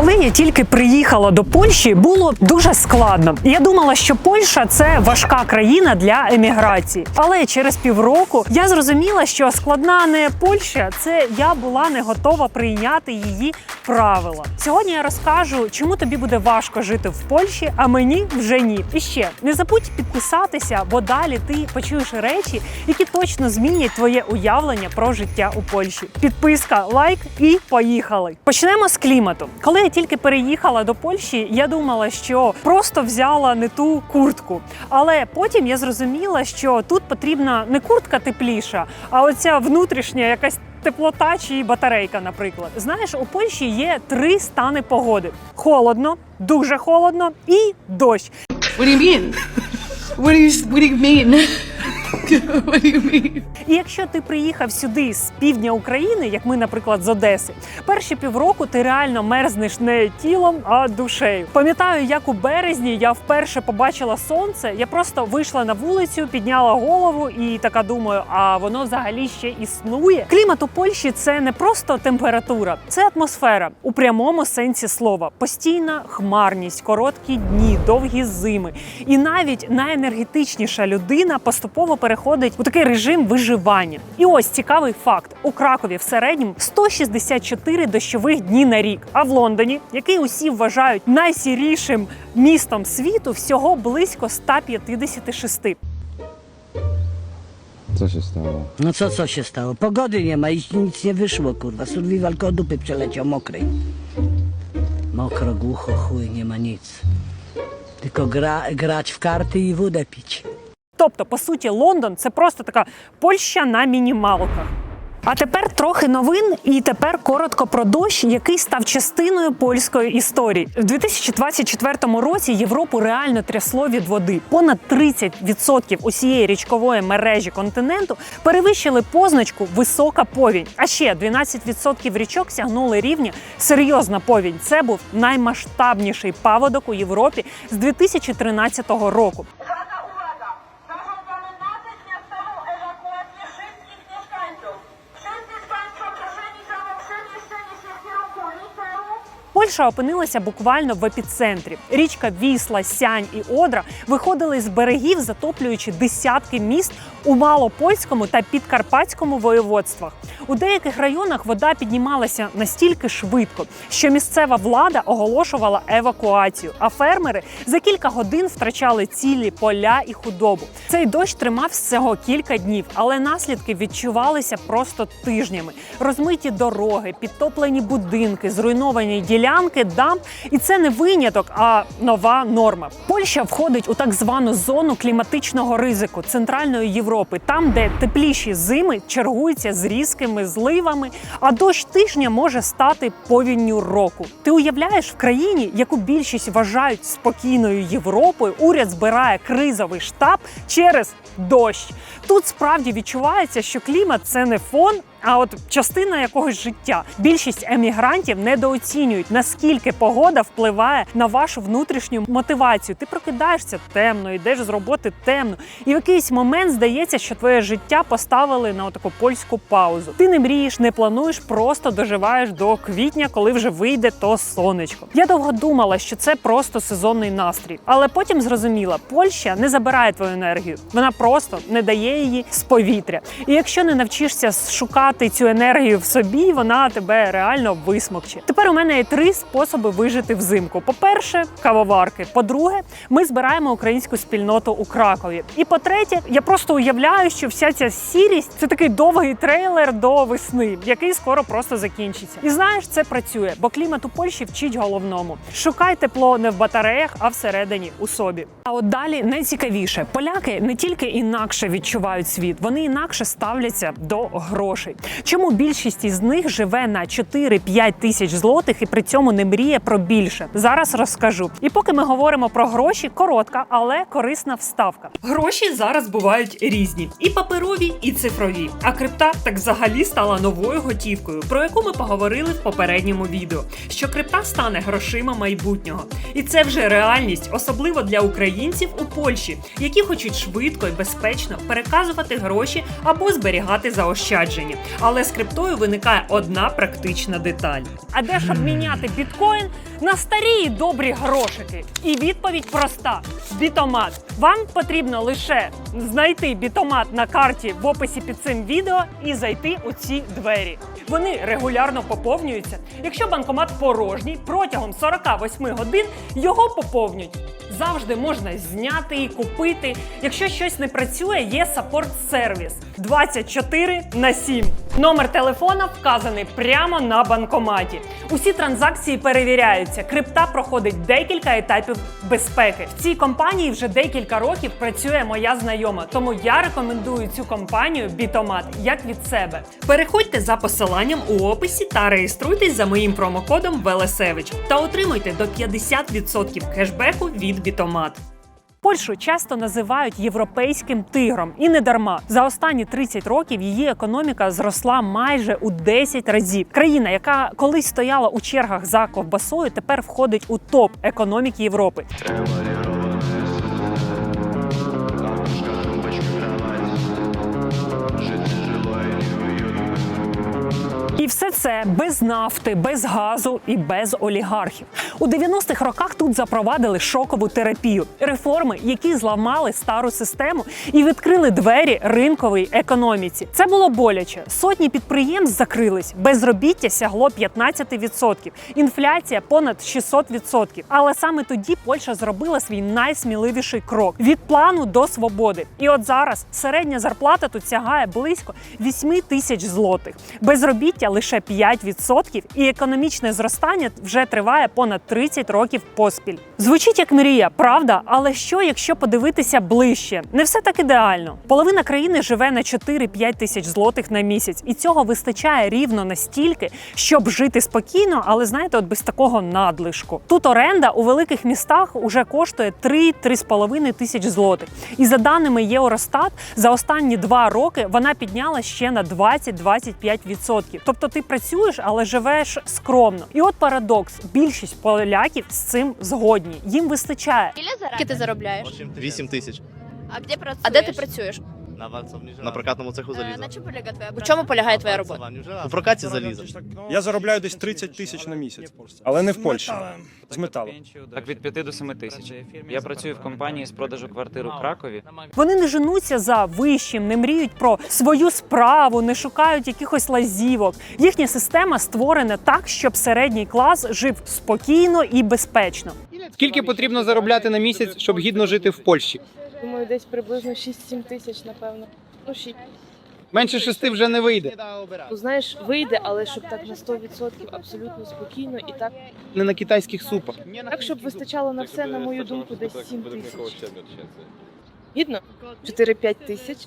Коли я тільки приїхала до Польщі, було дуже складно. Я думала, що Польща це важка країна для еміграції. Але через півроку я зрозуміла, що складна не Польща, це я була не готова прийняти її правила. Сьогодні я розкажу, чому тобі буде важко жити в Польщі, а мені вже ні. І ще не забудь підписатися, бо далі ти почуєш речі, які точно змінять твоє уявлення про життя у Польщі. Підписка, лайк і поїхали. Почнемо з клімату. Коли тільки переїхала до Польщі, я думала, що просто взяла не ту куртку. Але потім я зрозуміла, що тут потрібна не куртка тепліша, а оця внутрішня якась. Теплота чи батарейка, наприклад, знаєш, у Польщі є три стани погоди: холодно, дуже холодно і дощ. What do you mean? What do you What do you mean? І якщо ти приїхав сюди з півдня України, як ми, наприклад, з Одеси, перші півроку ти реально мерзнеш не тілом, а душею. Пам'ятаю, як у березні я вперше побачила сонце. Я просто вийшла на вулицю, підняла голову і така думаю: а воно взагалі ще існує. Клімат у Польщі це не просто температура, це атмосфера у прямому сенсі слова. Постійна хмарність, короткі дні, довгі зими. І навіть найенергетичніша людина поступово переходить у такий режим виживання. І ось цікавий факт: у Кракові в середньому 164 дощових дні на рік. А в Лондоні, який усі вважають найсірішим містом світу, всього близько 156. Co się stało? No co, co się stało? Pogody nie ma i nic nie wyszło, kurwa. Survival koło dupy przeleciał mokrej. Mokro, głucho, chuj, nie ma nic. Tylko gra, grać w karty i wódę pić. Тобто, по суті, Лондон це просто така Польща на мінімалках. А тепер трохи новин, і тепер коротко про дощ, який став частиною польської історії. В 2024 році Європу реально трясло від води. Понад 30% усієї річкової мережі континенту перевищили позначку висока повінь. А ще 12% річок сягнули рівня серйозна повінь. Це був наймасштабніший паводок у Європі з 2013 року. Польща опинилася буквально в епіцентрі. Річка Вісла, Сянь і Одра виходили з берегів, затоплюючи десятки міст у малопольському та підкарпатському воєводствах. У деяких районах вода піднімалася настільки швидко, що місцева влада оголошувала евакуацію, а фермери за кілька годин втрачали цілі поля і худобу. Цей дощ тримав всього кілька днів, але наслідки відчувалися просто тижнями: розмиті дороги, підтоплені будинки, зруйновані ділянки, дамб. І це не виняток, а нова норма. Польща входить у так звану зону кліматичного ризику Центральної Європи, там, де тепліші зими чергуються з різкими зливами, а дощ тижня може стати повінню року. Ти уявляєш в країні, яку більшість вважають спокійною Європою, уряд збирає кризовий штаб через дощ. Тут справді відчувається, що клімат це не фон. А от частина якогось життя. Більшість емігрантів недооцінюють, наскільки погода впливає на вашу внутрішню мотивацію. Ти прокидаєшся темно, йдеш з роботи темно, і в якийсь момент здається, що твоє життя поставили на таку польську паузу. Ти не мрієш, не плануєш, просто доживаєш до квітня, коли вже вийде то сонечко. Я довго думала, що це просто сезонний настрій, але потім зрозуміла, Польща не забирає твою енергію, вона просто не дає її з повітря. І якщо не навчишся шукати цю енергію в собі, вона тебе реально висмокче. Тепер у мене є три способи вижити взимку: по-перше, кавоварки. По-друге, ми збираємо українську спільноту у Кракові. І по-третє, я просто уявляю, що вся ця сірість це такий довгий трейлер до весни, який скоро просто закінчиться. І знаєш, це працює, бо клімат у Польщі вчить головному: шукай тепло не в батареях, а всередині у собі. А от далі найцікавіше: поляки не тільки інакше відчувають світ, вони інакше ставляться до грошей. Чому більшість із них живе на 4-5 тисяч злотих і при цьому не мріє про більше? Зараз розкажу. І поки ми говоримо про гроші, коротка, але корисна вставка. Гроші зараз бувають різні: і паперові, і цифрові. А крипта так взагалі стала новою готівкою, про яку ми поговорили в попередньому відео. Що крипта стане грошима майбутнього, і це вже реальність, особливо для українців у Польщі, які хочуть швидко і безпечно переказувати гроші або зберігати заощадження. Але з криптою виникає одна практична деталь. А де ж обміняти біткоін на старі і добрі грошики. І відповідь проста: бітомат. Вам потрібно лише знайти бітомат на карті в описі під цим відео і зайти у ці двері. Вони регулярно поповнюються. Якщо банкомат порожній, протягом 48 годин його поповнюють. Завжди можна зняти і купити. Якщо щось не працює, є саппорт-сервіс 24 на 7. Номер телефона вказаний прямо на банкоматі. Усі транзакції перевіряються. Крипта проходить декілька етапів безпеки. В цій компанії вже декілька років працює моя знайома, тому я рекомендую цю компанію Бітомат як від себе. Переходьте за посиланням у описі та реєструйтесь за моїм промокодом Велесевич та отримуйте до 50% кешбеку від Бітомат. Польщу часто називають європейським тигром, і не дарма. За останні 30 років її економіка зросла майже у 10 разів. Країна, яка колись стояла у чергах за ковбасою, тепер входить у топ економіки Європи. І все без нафти, без газу і без олігархів. У 90-х роках тут запровадили шокову терапію, реформи, які зламали стару систему і відкрили двері ринковій економіці. Це було боляче. Сотні підприємств закрились, безробіття сягло 15%, інфляція понад 600%. Але саме тоді Польща зробила свій найсміливіший крок від плану до свободи. І от зараз середня зарплата тут сягає близько 8 тисяч злотих. Безробіття лише 5% і економічне зростання вже триває понад 30 років поспіль. Звучить як мрія, правда? Але що, якщо подивитися ближче? Не все так ідеально. Половина країни живе на 4-5 тисяч злотих на місяць, і цього вистачає рівно настільки, щоб жити спокійно, але знаєте, от без такого надлишку. Тут оренда у великих містах уже коштує 3-3,5 тисяч злотих. І за даними Євростат, за останні два роки вона підняла ще на 20-25%. Тобто ти працюєш, але живеш скромно. І от парадокс: більшість поляків з цим згодні. Їм вистачає. Скільки ти заробляєш? 8 тисяч. А де працюєш? А де ти працюєш? На вальцовні На прокатному цеху Е, заліза. На чому полягає твоя У чому полягає твоя робота? У прокаті заліза. Я заробляю десь 30 тисяч на місяць, але не в Польщі. З металу. Так від 5 до 7 тисяч. Я працюю в компанії з продажу квартир у Кракові. Вони не женуться за вищим, не мріють про свою справу, не шукають якихось лазівок. Їхня система створена так, щоб середній клас жив спокійно і безпечно. Скільки потрібно заробляти на місяць, щоб гідно жити в Польщі? Думаю, десь приблизно 6-7 тисяч, напевно. Ну, 6. Менше шести вже не вийде. Ну, знаєш, вийде, але щоб так на 100% абсолютно спокійно і так, Не на китайських супах. так щоб вистачало на все, на мою думку, десь 7 тисяч. Гідно? 4-5 тисяч.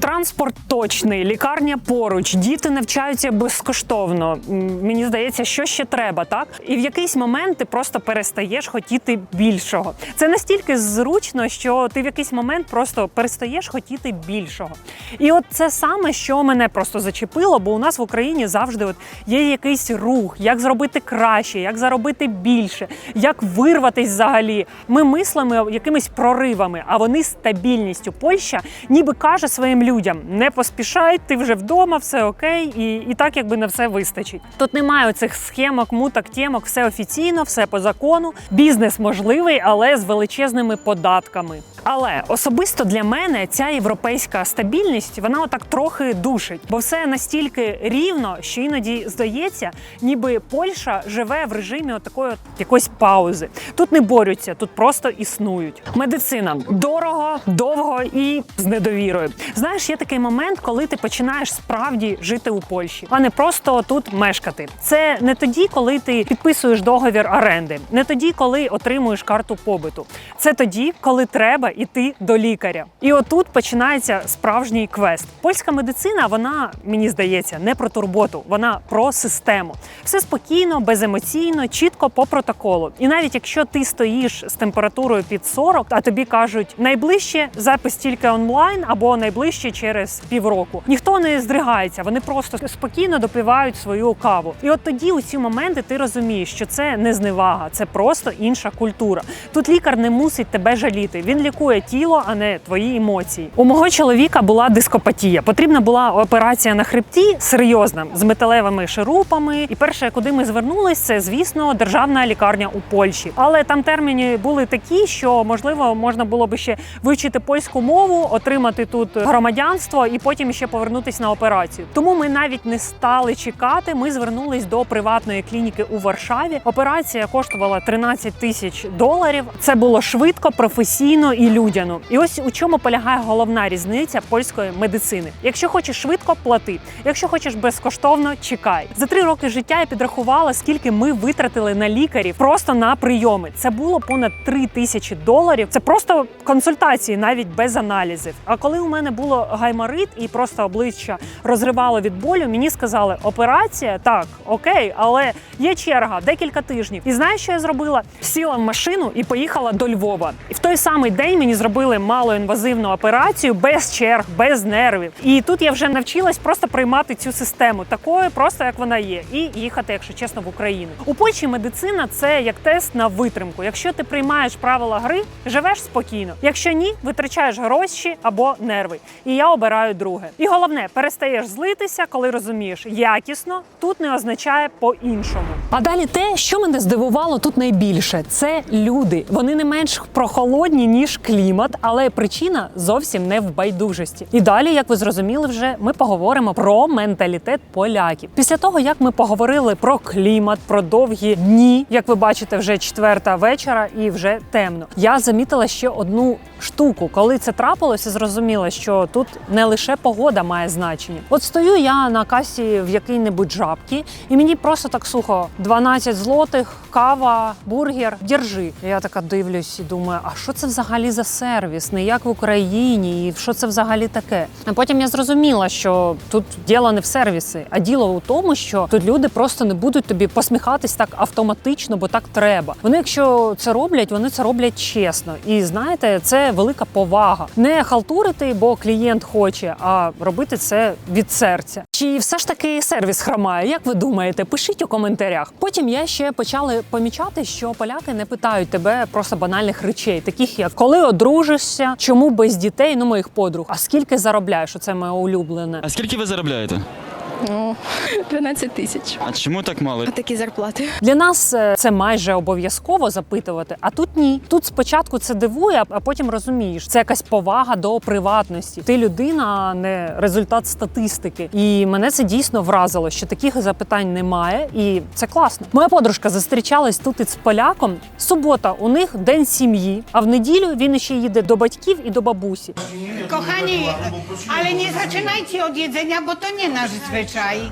Транспорт точний, лікарня поруч, діти навчаються безкоштовно. Мені здається, що ще треба, так? І в якийсь момент ти просто перестаєш хотіти більшого. Це настільки зручно, що ти в якийсь момент просто перестаєш хотіти більшого. І от це саме, що мене просто зачепило, бо у нас в Україні завжди от є якийсь рух, як зробити краще, як заробити більше, як вирватись взагалі. Ми мислимо якимись проривами, а вони стабільністю. Польща ніби каже своїм людям: не поспішай, ти вже вдома, все окей, і, і так якби на все вистачить. Тут немає цих схемок, муток, тємок, все офіційно, все по закону. Бізнес можливий, але з величезними податками. Але особисто для мене ця європейська стабільність вона отак трохи душить, бо все настільки рівно, що іноді здається, ніби Польща живе в режимі отакої от якоїсь паузи. Тут не борються, тут просто існують. Медицина дорого, довго і з недовірою. Знаєш, є такий момент, коли ти починаєш справді жити у Польщі, а не просто тут мешкати. Це не тоді, коли ти підписуєш договір оренди, не тоді, коли отримуєш карту побиту. Це тоді, коли треба йти до лікаря. І отут починається справжній квест. Польська медицина, вона мені здається, не про турботу, вона про систему. Все спокійно, беземоційно, чітко по протоколу. І навіть якщо ти стоїш з температурою під 40, а тобі кажуть найближче запис тільки онлайн або найближче через півроку. Ніхто не здригається, вони просто спокійно допивають свою каву. І от тоді у ці моменти ти розумієш, що це не зневага, це просто інша культура. Тут лікар не мусить тебе жаліти. Він лікує лікує тіло, а не твої емоції. У мого чоловіка була дископатія. Потрібна була операція на хребті серйозна з металевими шурупами. І перше, куди ми звернулись, це звісно державна лікарня у Польщі. Але там терміни були такі, що можливо можна було би ще вивчити польську мову, отримати тут громадянство і потім ще повернутися на операцію. Тому ми навіть не стали чекати. Ми звернулись до приватної клініки у Варшаві. Операція коштувала 13 тисяч доларів. Це було швидко, професійно і людяно. І ось у чому полягає головна різниця польської медицини. Якщо хочеш швидко, плати. Якщо хочеш безкоштовно, чекай. За три роки життя я підрахувала, скільки ми витратили на лікарів просто на прийоми. Це було понад 3 тисячі доларів. Це просто консультації, навіть без аналізів. А коли у мене було гайморит і просто обличчя розривало від болю, мені сказали, операція так, окей, але є черга, декілька тижнів. І знаєш, що я зробила? Сіла в машину і поїхала до Львова. І в той самий день мені зробили малоінвазивну операцію без черг, без нервів. І тут я вже навчилась просто приймати цю систему такою, просто як вона є, і їхати, якщо чесно, в Україну. У Польщі медицина це як тест на витримку. Якщо ти приймаєш правила гри, живеш спокійно. Якщо ні, витрачаєш гроші або нерви. І я обираю друге. І головне, перестаєш злитися, коли розумієш, якісно тут не означає по-іншому. А далі те, що мене здивувало тут найбільше, це люди. Вони не менш прохолодні ніж клімат, але причина зовсім не в байдужості. І далі, як ви зрозуміли, вже ми поговоримо про менталітет поляків. Після того, як ми поговорили про клімат, про довгі дні, як ви бачите, вже четверта вечора і вже темно. Я замітила ще одну штуку. Коли це трапилося, зрозуміла, що тут не лише погода має значення. От стою я на касі в якій-небудь жабці, і мені просто так сухо: 12 злотих, кава, бургер, держи. Я така дивлюсь і думаю, а що це взагалі за сервіс? Не як в Україні, і що це взагалі таке? А потім я зрозуміла, що тут діло не в сервісі, а діло у тому, що тут люди просто не будуть тобі посміхатись так автоматично, бо так треба. Вони, якщо це роблять, вони це роблять чесно. І знаєте, це велика повага. Не халтурити, бо клієнт хоче, а робити це від серця. Чи все ж таки сервіс хромає? Як ви думаєте? Пишіть у коментарях. Потім я ще почала помічати, що поляки не питають тебе просто банальних речей, таких як коли одружишся, чому без дітей, ну моїх подруг, а скільки заробляєш? Оце моє улюблене. А скільки ви заробляєте? Ну, 12 тисяч. А чому так мало? Такі зарплати. Для нас е, це майже обов'язково запитувати, а тут ні. Тут спочатку це дивує, а потім розумієш, це якась повага до приватності. Ти людина, а не результат статистики. І мене це дійсно вразило, що таких запитань немає, і це класно. Моя подружка зустрічалась тут із поляком. Субота у них день сім'ї, а в неділю він ще їде до батьків і до бабусі. Kochani, ale nie zaczynajcie od jedzenia, bo to nie nasz try.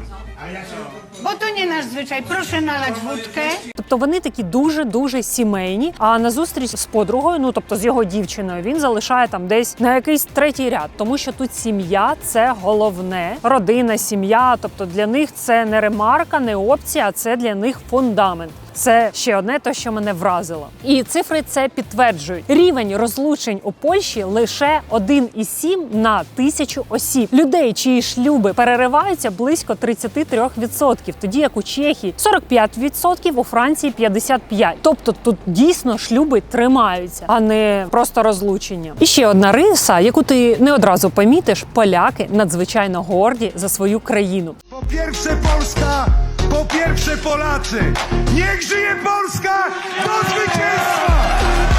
Bo to nie nasz zwyczaj. Proszę nalać wódkę. Тобто вони такі дуже дуже сімейні. А на зустріч з подругою, ну тобто з його дівчиною, він залишає там десь на якийсь третій ряд, тому що тут сім'я це головне, родина, сім'я. Тобто для них це не ремарка, не опція, це для них фундамент. Це ще одне, те, що мене вразило. І цифри це підтверджують. Рівень розлучень у Польщі лише 1,7 на тисячу осіб. Людей, чиї шлюби перериваються близько 33%, тоді як у Чехії 45%, у Франції 55%. Тобто тут дійсно шлюби тримаються, а не просто розлучення. І ще одна риса, яку ти не одразу помітиш, поляки надзвичайно горді за свою країну. Po pierwsze Polska, po pierwsze Polacy. Niech żyje Polska do zwycięstwa!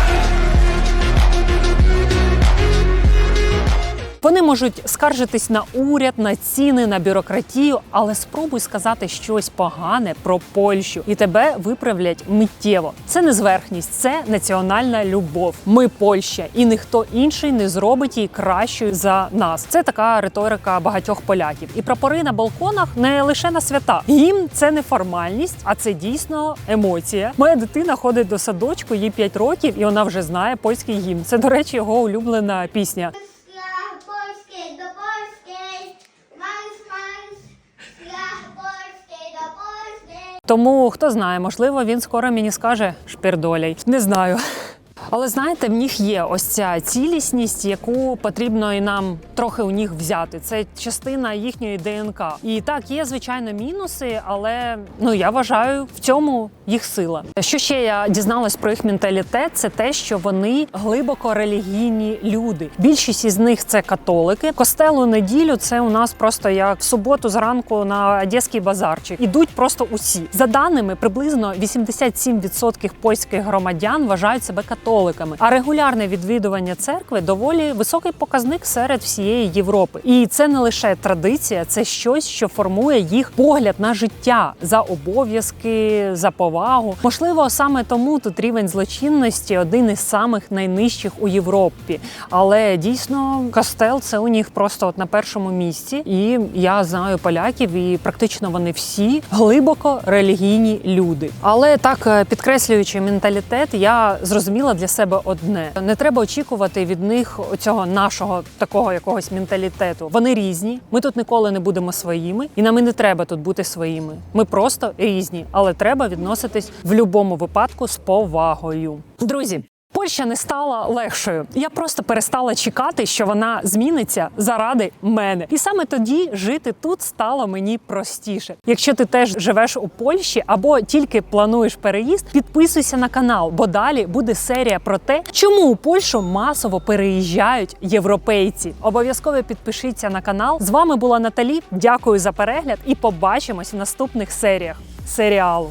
Вони можуть скаржитись на уряд, на ціни, на бюрократію, але спробуй сказати щось погане про Польщу, і тебе виправлять миттєво. Це не зверхність, це національна любов. Ми Польща, і ніхто інший не зробить її кращою за нас. Це така риторика багатьох поляків. І прапори на балконах не лише на свята. Гімн це не формальність, а це дійсно емоція. Моя дитина ходить до садочку, їй 5 років, і вона вже знає польський гімн. Це, до речі, його улюблена пісня. Тому хто знає, можливо, він скоро мені скаже шпірдолій. Не знаю. Але знаєте, в них є ось ця цілісність, яку потрібно і нам трохи у них взяти. Це частина їхньої ДНК. І так, є звичайно мінуси, але ну я вважаю в цьому їх сила. Що ще я дізналась про їх менталітет, це те, що вони глибоко релігійні люди. Більшість із них це католики. Костел у неділю це у нас просто як в суботу зранку на одеський базарчик. Ідуть просто усі. За даними, приблизно 87% польських громадян вважають себе католиками. А регулярне відвідування церкви доволі високий показник серед всієї Європи. І це не лише традиція, це щось, що формує їх погляд на життя за обов'язки, за повагу. Можливо, саме тому тут рівень злочинності один із самих найнижчих у Європі. Але дійсно костел це у них просто от на першому місці. І я знаю поляків, і практично вони всі глибоко релігійні люди. Але так е, підкреслюючи менталітет, я зрозуміла для себе одне: не треба очікувати від них цього нашого такого якогось менталітету. Вони різні. Ми тут ніколи не будемо своїми, і нам і не треба тут бути своїми. Ми просто різні, але треба відноситись в будь-якому випадку з повагою. Друзі. Польща не стала легшою. Я просто перестала чекати, що вона зміниться заради мене. І саме тоді жити тут стало мені простіше. Якщо ти теж живеш у Польщі або тільки плануєш переїзд, підписуйся на канал, бо далі буде серія про те, чому у Польщу масово переїжджають європейці. Обов'язково підпишіться на канал. З вами була Наталі. Дякую за перегляд і побачимось в наступних серіях серіалу.